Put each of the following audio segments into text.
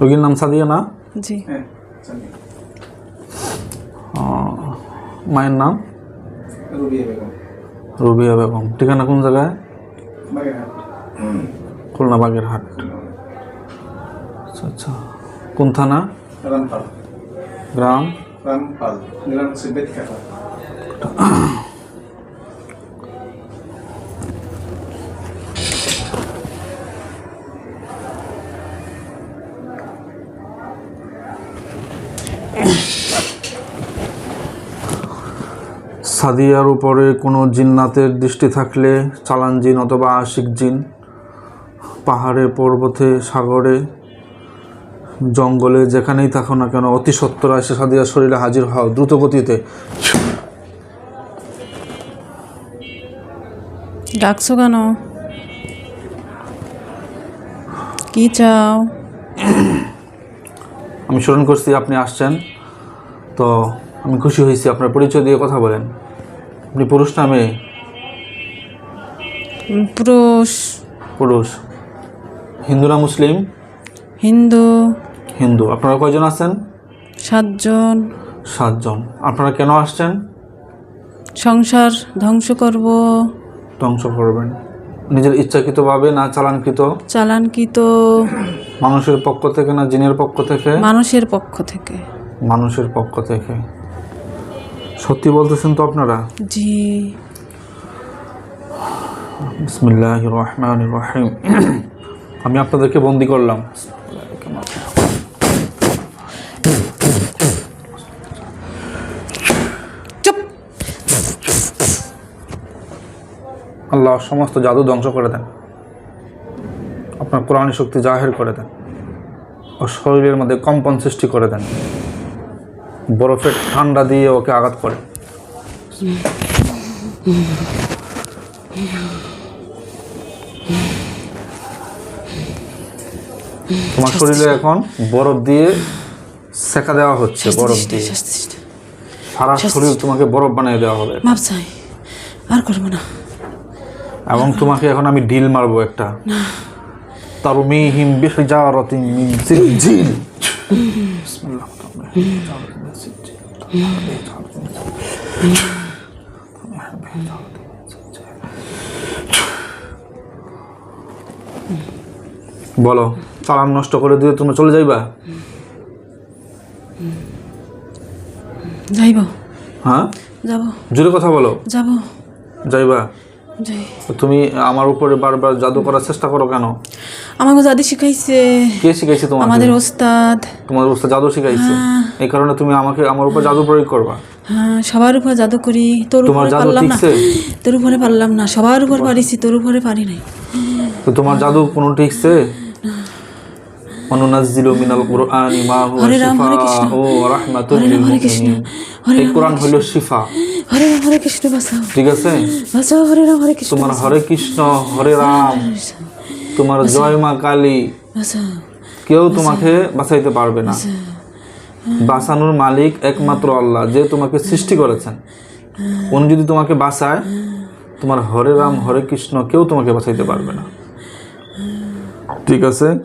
রোগীর নাম সাদিয়া না? জি। হ্যাঁ মায়ের নাম? রুবিয়া বেগম। ঠিকানা কোন জায়গায়? খুলনা বাগেরহাট। আচ্ছা আচ্ছা। কোন থানা? গ্রাম? গ্রাম সাদিয়ার উপরে কোনো জিন্নাতের দৃষ্টি থাকলে চালান জিন অথবা আশিক জিন পাহাড়ে পর্বতে সাগরে জঙ্গলে যেখানেই থাকো না কেন অতি সত্তর এসে সাদিয়ার শরীরে হাজির হও দ্রুত গতিতে ডাকছো কেন? কি চাও? আমি স্মরণ করছি আপনি আসছেন তো আমি খুশি হয়েছি আপনার পরিচয় দিয়ে কথা বলেন। আপনি পুরুষ না মেয়ে? পুরুষ। পুরুষ। হিন্দু না মুসলিম? হিন্দু। হিন্দু। আপনারা কয়জন আছেন? সাতজন। সাতজন। আপনারা কেন আসছেন? সংসার ধ্বংস করব। ধ্বংস করবেন। নিজের ইচ্ছাকৃতভাবে না চালানকৃত? চালানকৃত। মানুষের পক্ষ থেকে না জিনের পক্ষ থেকে? মানুষের পক্ষ থেকে। মানুষের পক্ষ থেকে। সত্যি বলতেছেন তো আপনারা? জি। বিসমিল্লাহ রহমান রহিম আমি আপনাদেরকে বন্দি করলাম। আল্লাহ সমস্ত জাদু ধ্বংস করে দেন। আপনার কোরআন শক্তি জাহের করে দেন। ও শরীরের মধ্যে কম্পন সৃষ্টি করে দেন। বরফের ঠান্ডা দিয়ে ওকে আঘাত করে। তোমার শরীরে এখন বরফ দিয়ে সেকা দেওয়া হচ্ছে বরফ দিয়ে। সারা শরীর তোমাকে বরফ বানিয়ে দেওয়া হবে। মাপ চাই আর করব না। এবং তোমাকে এখন আমি ডিল মারবো একটা। তারুমিহিম বিহিজারাতিন মিন সিজিল বিসমিল্লাহ। বলো চালান নষ্ট করে দিয়ে তুমি চলে যাইবা? যাইব। হ্যাঁ? যাব। জোরে কথা বলো। যাব। যাইবা? তুমি আমার উপরে বারবার জাদু করার চেষ্টা করো কেন? আমাকে দাদি শিখাইছে। কে শিখাইছে তোমাকে? আমাদের ওস্তাদ। তোমার অবস্থা জাদু শিখাইছে? এই কারণে তুমি আমাকে আমার উপর জাদু প্রয়োগ করবা? হ্যাঁ সবার উপর জাদু করি। তোর উপরে পারলাম না। তোর উপরে পারলাম না। সবার উপর পারিছি তোর উপরে পারি নাই। তো তোমার জাদু কোনো ঠিকছে? অনুনাজ্জিলু মিনাল কুরআনি মা হুয়া হরে কৃষ্ণ। রাহমাতুল লিল। মুমিনিন এই কোরআন হলো শিফা। হরে রাম হরে কৃষ্ণ বাঁচাও। ঠিক আছে? বাঁচাও হরে রাম হরে কৃষ্ণ তোমার হরে কৃষ্ণ হরে রাম। তোমার জয় মা কালী। কেউ তোমাকে বাঁচাইতে পারবে না। বাঁচানোর মালিক একমাত্র আল্লাহ যে তোমাকে সৃষ্টি করেছেন। উনি যদি তোমাকে বাঁচায় তোমার হরে রাম হরে কৃষ্ণ কেউ তোমাকে বাঁচাইতে পারবে না। ঠিক আছে?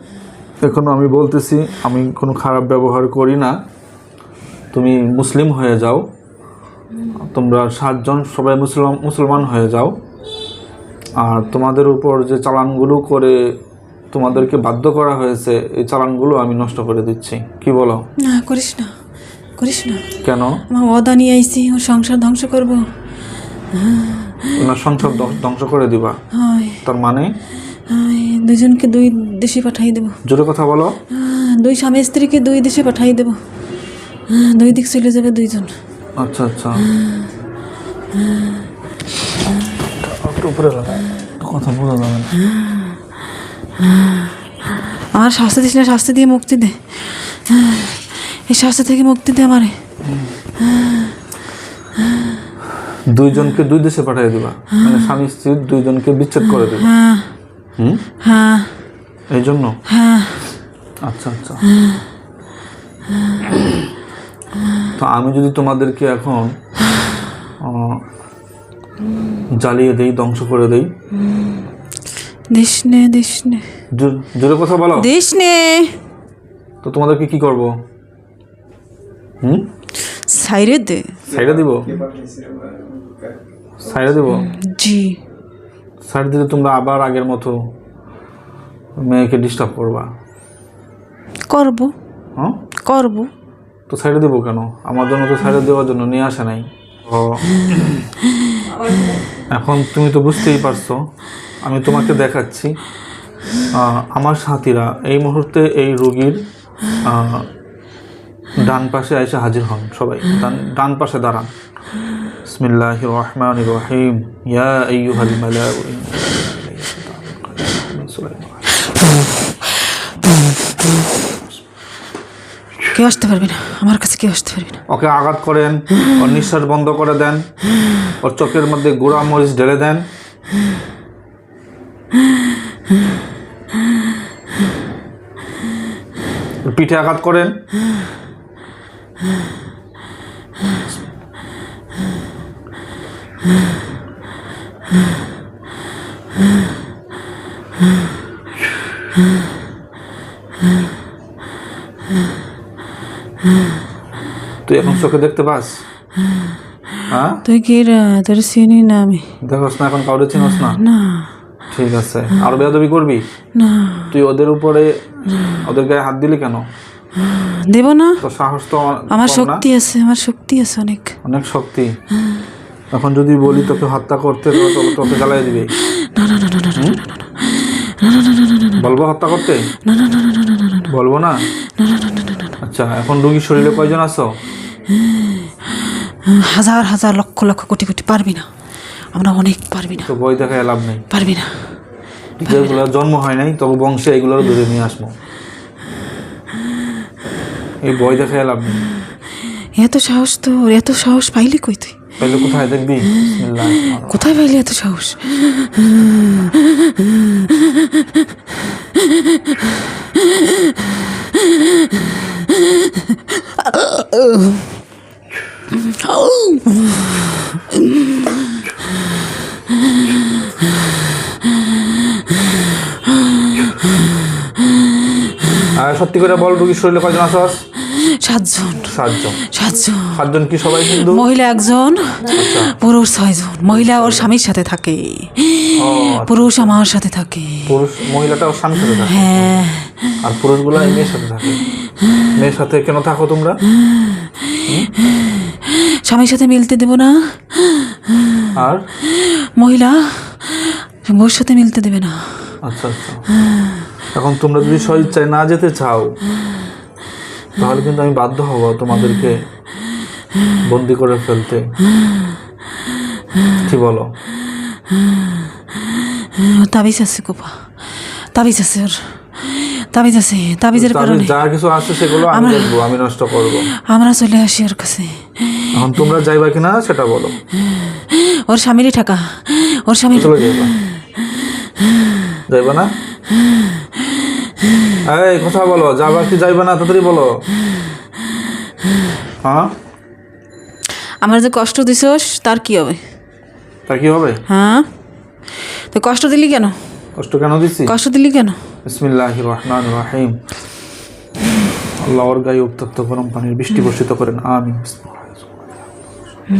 এখন আমি বলতেছি আমি কোনো খারাপ ব্যবহার করি না। তুমি মুসলিম হয়ে যাও। তোমরা সাতজন সবাই মুসলমান মুসলমান হয়ে যাও। আর তোমাদের উপর যে চালানগুলো করে তোমাদেরকে বাধ্য করা হয়েছে এই চালানগুলো আমি নষ্ট করে দিচ্ছি। কি বলো? না করিস না করিস না। কেন? আমার অদা নিয়ে আইসি ওর সংসার ধ্বংস করব। না সংসার ধ্বংস- করে দিবা। হয়। তার মানে? হয় দুজনকে দুই দেশে পাঠাই দেবো। জোরে কথা বলো। দুই স্বামী স্ত্রীকে দুই দেশে পাঠাই দেবো। দুই দিক চলে যাবে দুইজন। আচ্ছা আচ্ছা। একটু উপরে লাগা কথা বোঝা যাবে না আমার শাস্তি দিস না শাস্তি দিয়ে মুক্তি দে। এই শাস্তি থেকে মুক্তি দে আমারে। দুইজনকে দুই দেশে পাঠিয়ে দিবা। মানে স্বামী স্ত্রী দুইজনকে বিচ্ছেদ করে দিবা। হ্যাঁ। হুম? হ্যাঁ। এই জন্য? হ্যাঁ। আচ্ছা আচ্ছা। তো আমি যদি তোমাদেরকে এখন জ্বালিয়ে দেই ধ্বংস করে দেই। দিস নে দিস নে জোরে কথা বলো। দিস নে তো তোমাদেরকে কি করব? হুম? সাইরে দে। সাইডে দিব? সাইডে দিব? জি। সাইড দিলে তোমরা আবার আগের মতো মেয়েকে ডিস্টার্ব করবা। করব। হ্যাঁ? করব। তো সাইডে দেবো কেন? আমার জন্য তো সাইডে দেওয়ার জন্য নিয়ে আসে নাই। ও। এখন তুমি তো বুঝতেই পারছ, আমি তোমাকে দেখাচ্ছি আমার সাথীরা এই মুহূর্তে এই রোগীর ডান পাশে এসে হাজির হন সবাই। ডান ডান পাশে দাঁড়ান। বিসমিল্লাহ রহমান রহিম। ইয়া আইয়ুহাল মালাউ কেউ আসতে পারবে না, আমার কাছে কেউ আসতে পারবে না। ওকে আঘাত করেন, ওর নিঃশ্বাস বন্ধ করে দেন, ওর চোখের মধ্যে গুঁড়া মরিচ ঢেলে দেন। পিঠে আঘাত করেন। তুই এখন চোখে দেখতে পাস হ্যাঁ তুই কি তোর চিনি না আমি দেখোস না এখন কাউরে চিনোস না না ঠিক আছে আর বেয়াদবি করবি না তুই ওদের উপরে ওদের গায়ে হাত দিলি কেন দেব না তো সাহস তো আমার শক্তি আছে আমার শক্তি আছে অনেক অনেক শক্তি এখন যদি বলি তোকে হত্যা করতে তাহলে তোকে জ্বালাই দিবে না না না না না না না বলব হত্যা করতে বলব না না আচ্ছা এখন রুগীর শরীরে কয়জন আছো হাজার হাজার লক্ষ লক্ষ কোটি কোটি পারবি না। আমরা অনেক পারবি না। তো বই দেখায় লাভ নেই। পারবি না। যেগুলো জন্ম হয় নাই তবে বংশে এগুলো ধরে নিয়ে আসব। এই বই দেখায় লাভ নেই। এত সাহস তো এত সাহস পাইলি কই তুই? তাহলে কোথায় দেখবি? কোথায় পাইলি এত সাহস? আর সত্যি করে বল রুগীর শরীরে কয়জন আছস সাতজন। সাতজন। সাতজন। সাতজন কি সবাই হিন্দু? মহিলা একজন পুরুষ ছয়জন। মহিলা ওর স্বামীর সাথে থাকে। পুরুষ আমার সাথে থাকে। পুরুষ মহিলাটা ওর স্বামীর সাথে থাকে? হ্যাঁ। আর পুরুষগুলো মেয়ের সাথে থাকে? মেয়ের সাথে কেন থাকো তোমরা? স্বামীর সাথে মিলতে দেব না। আর? মহিলা বউর সাথে মিলতে দেবে না। আচ্ছা আচ্ছা। এখন তোমরা যদি স্বইচ্ছায় না যেতে চাও তাহলে কিন্তু আমি বাধ্য হব তোমাদেরকে বন্দি করে ফেলতে। কি বলো? তাবিজ আছে কোপা তাবিজ আছে ওর। তাবিজ আছে তাবিজের কারণে যা কিছু আছে সেগুলো আমি দেখব আমি নষ্ট করব। আমরা চলে আসি ওর কাছে। এখন তোমরা যাইবা কিনা সেটা বলো। ওর স্বামীরই টাকা ওর স্বামী চলে যাইবা। যাইবা না? এই কথা বলো যাবা কি যাইবা না তাড়াতাড়ি বলো। হ্যাঁ? আমার যে কষ্ট দিছস তার কি হবে? তার কি হবে? হ্যাঁ? তো কষ্ট দিলি কেন? কষ্ট কেন দিচ্ছি কষ্ট দিলি কেন? বিসমিল্লাহ রহমান রাহিম। আল্লাহ ওর গায়ে উত্তপ্ত গরম পানির বৃষ্টি বর্ষিত করেন। আমিন। দেখি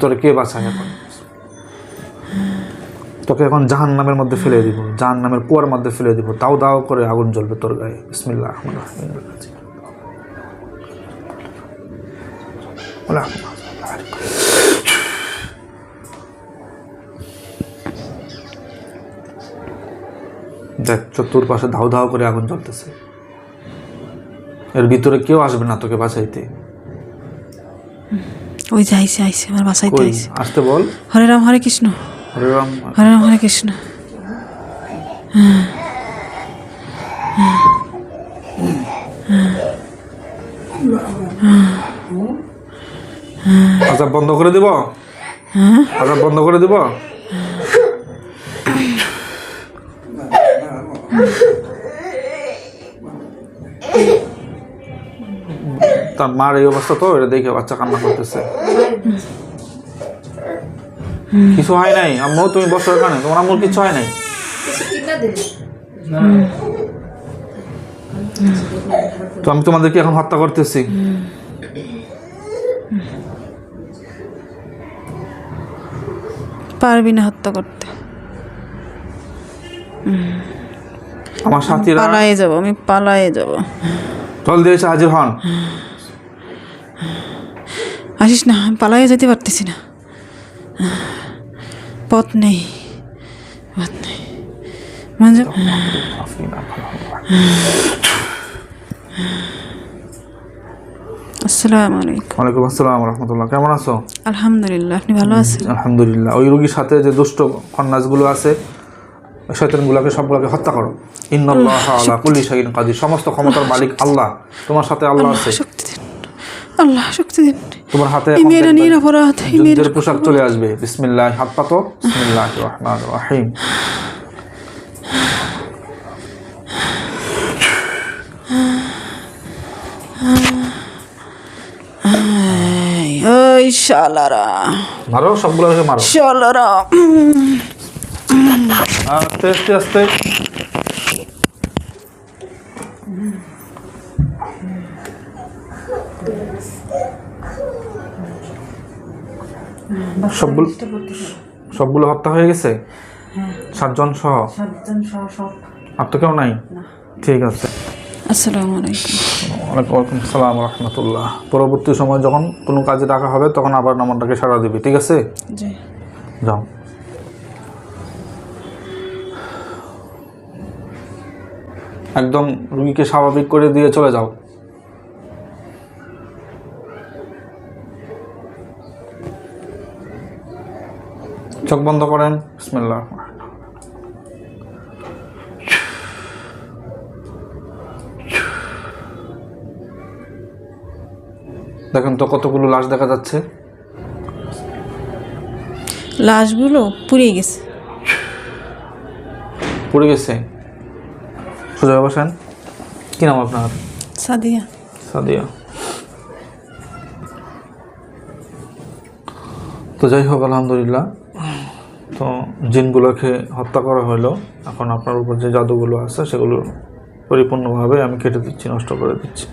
তোরে কে বাঁচায় এখন? তোকে এখন জাহান নামের মধ্যে ফেলে দিব জাহান নামের কুয়ার মধ্যে ফেলে দিব। দাও দাও করে আগুন জ্বলবে তোর গায়ে। বিসমিল্লাহ রহমান বলে, দেখ চতুর পাশে ধাও ধাও করে আগুন জ্বলতেছে। এর ভিতরে কেউ আসবে না তোকে বাঁচাইতে। ওই যে আইসে আইসে আমার বাসাইতে কই? আইসে। আসতে বল। হরে রাম হরে কৃষ্ণ। হরে রাম। হরে রাম হরে কৃষ্ণ। আচ্ছা বন্ধ করে দিব? আচ্ছা বন্ধ করে দিব? তার মার এই অবস্থা তো, এটা দেখে বাচ্চা কান্না করতেছে। কিছু হয় নাই? আম্মু, তুমি বসো এখানে। তোমার আম্মুর কিছু হয় নাই? তো আমি তোমাদেরকে এখন হত্যা করতেছি। পারবি না হত্যা করতে। আমার সাথীরা পালায়ে যাব আমি পালায়ে যাব। জল দিয়েছে হাজির হন। আসিস না আমি পালায়ে যেতে পারতেছি না। পথ নেই পথ নেই। মানে আসসালামু আলাইকুম। ওয়ালাইকুম আসসালাম রহমতুল্লাহ। কেমন আছো? আলহামদুলিল্লাহ আপনি ভালো আছেন? আলহামদুলিল্লাহ। ওই রোগীর সাথে যে দুষ্ট খন্নাসগুলো আছে শয়তানগুলোকে সবগুলোকে হত্যা করো। ইন্নাল্লাহ আলা কুল্লি শাইইন কাদির। সমস্ত ক্ষমতার মালিক আল্লাহ তোমার সাথে আল্লাহ আছে। আল্লাহ শক্তি দিন। তোমার হাতে যুদ্ধের পোশাক চলে আসবে। বিসমিল্লাহ হাত পাতো বিসমিল্লাহ রহমান রহিম এই, ওই শালারা। মারো সবগুলোকে মারো। শালারা। আস্তে আস্তে আস্তে। সবগুলো সবগুলো হত্যা হয়ে গেছে? সাতজন সহ? সাতজন সহ সব। আর তো কেউ নাই? ঠিক আছে। আসসালামু আলাইকুম। ওয়ালাইকুম সালাম রহমতুল্লাহ। পরবর্তী সময় যখন কোনো কাজে ডাকা হবে তখন আবার নম্বরটাকে সারা দিবি ঠিক আছে? জি। যাও। একদম রুগীকে স্বাভাবিক করে দিয়ে চলে যাও। চোখ বন্ধ করেন। বিসমিল্লাহ দেখেন তো কতগুলো লাশ দেখা যাচ্ছে। লাশগুলো পুড়িয়ে গেছে। পড়ে গেছে। সোজা হয়ে বসেন কি নাম আপনার? সাদিয়া। সাদিয়া। তো যাই হোক আলহামদুলিল্লাহ। তো জিনগুলোকে হত্যা করা হলো। এখন আপনার উপর যে জাদুগুলো আছে সেগুলো পরিপূর্ণভাবে আমি কেটে দিচ্ছি নষ্ট করে দিচ্ছি।